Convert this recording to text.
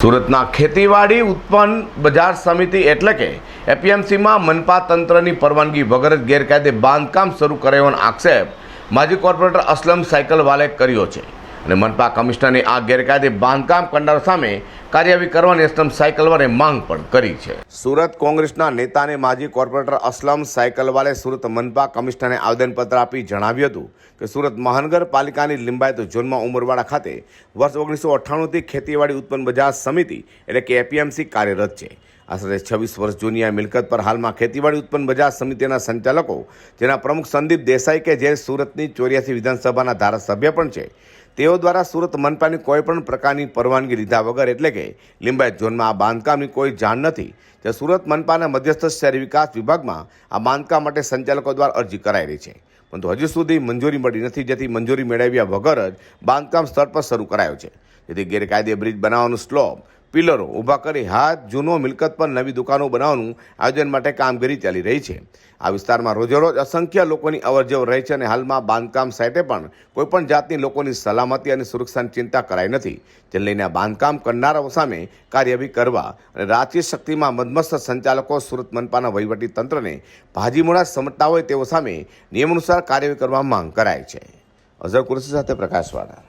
સુરતના ખેતીવાડી ઉત્પન્ન બજાર સમિતિ એટલે કે એપીએમસીમાં મનપા તંત્રની પરવાનગી વગર જ ગેરકાયદે બાંધકામ શરૂ કરાયોનો આક્ષેપ માજી કોર્પોરેટર અસલમ સાયકલવાલે કર્યો છે. અને મનપા કમિશનરની આ ગેરકાયદે બાંધકામ કરનાર સામે કાર્યવાહી કરવાની અસલમ સાયકલવાલે માંગ પણ કરી છે. સુરત કોંગ્રેસના નેતાને માજી કોર્પોરેટર અસલમ સાયકલવાલે સુરત મનપા કમિશનરને આવેદનપત્ર આપી જણાવ્યું હતું કે સુરત મહાનગરપાલિકાની લિંબાયત ઝોનમાં ઉમરવાડા ખાતે વર્ષ ઓગણીસો અઠ્ઠાણુંથી ખેતીવાડી ઉત્પન્ન બજાર સમિતિ એટલે કે એપીએમસી કાર્યરત છે. આશરે છવ્વીસ વર્ષ જૂની આ મિલકત પર હાલમાં ખેતીવાડી ઉત્પન્ન બજાર સમિતિના સંચાલકો, જેના પ્રમુખ સંદીપ દેસાઈ કે જે સુરતની ચોર્યાસી વિધાનસભાના ધારાસભ્ય પણ છે તેઓ દ્વારા સુરત મનપાની કોઈ પણ પ્રકારની પરવાનગી લીધા વગર એટલે કે લિંબાયત ઝોનમાં આ બાંધકામની કોઈ જાણ નથી, જે સુરત મનપાના મધ્યસ્થ શહેરી વિકાસ વિભાગમાં આ બાંધકામ માટે સંચાલકો દ્વારા અરજી રહી છે. પરંતુ હજુ સુધી મંજૂરી મળી નથી, જેથી મંજૂરી મેળવ્યા વગર જ બાંધકામ સ્થળ પર શરૂ કરાયો છે. જેથી ગેરકાયદે બ્રિજ બનાવવાનું સ્લોબ પિલરો ઊભા કરી હાથ, જૂનો મિલકત પર નવી દુકાનો બનાવવાનું આયોજન માટે કામગીરી ચાલી રહી છે. આ વિસ્તારમાં રોજેરોજ અસંખ્ય લોકોની અવરજવર રહે છે અને હાલમાં બાંધકામ સાઇટે પણ કોઈપણ જાતની લોકોની સલામતી અને સુરક્ષાની ચિંતા કરાઈ નથી. જેને લઈને બાંધકામ કરનારાઓ સામે કાર્યવાહી કરવા અને રાજકીય શક્તિમાં મધમસ્ત સંચાલકો સુરત મનપાના વહીવટી તંત્રને ભાજીમોડા સમજતા હોય તેઓ સામે નિયમાનુસાર કાર્યવાહી કરવા માંગ કરાય છે. અઝર કુરશી સાથે પ્રકાશવાળા.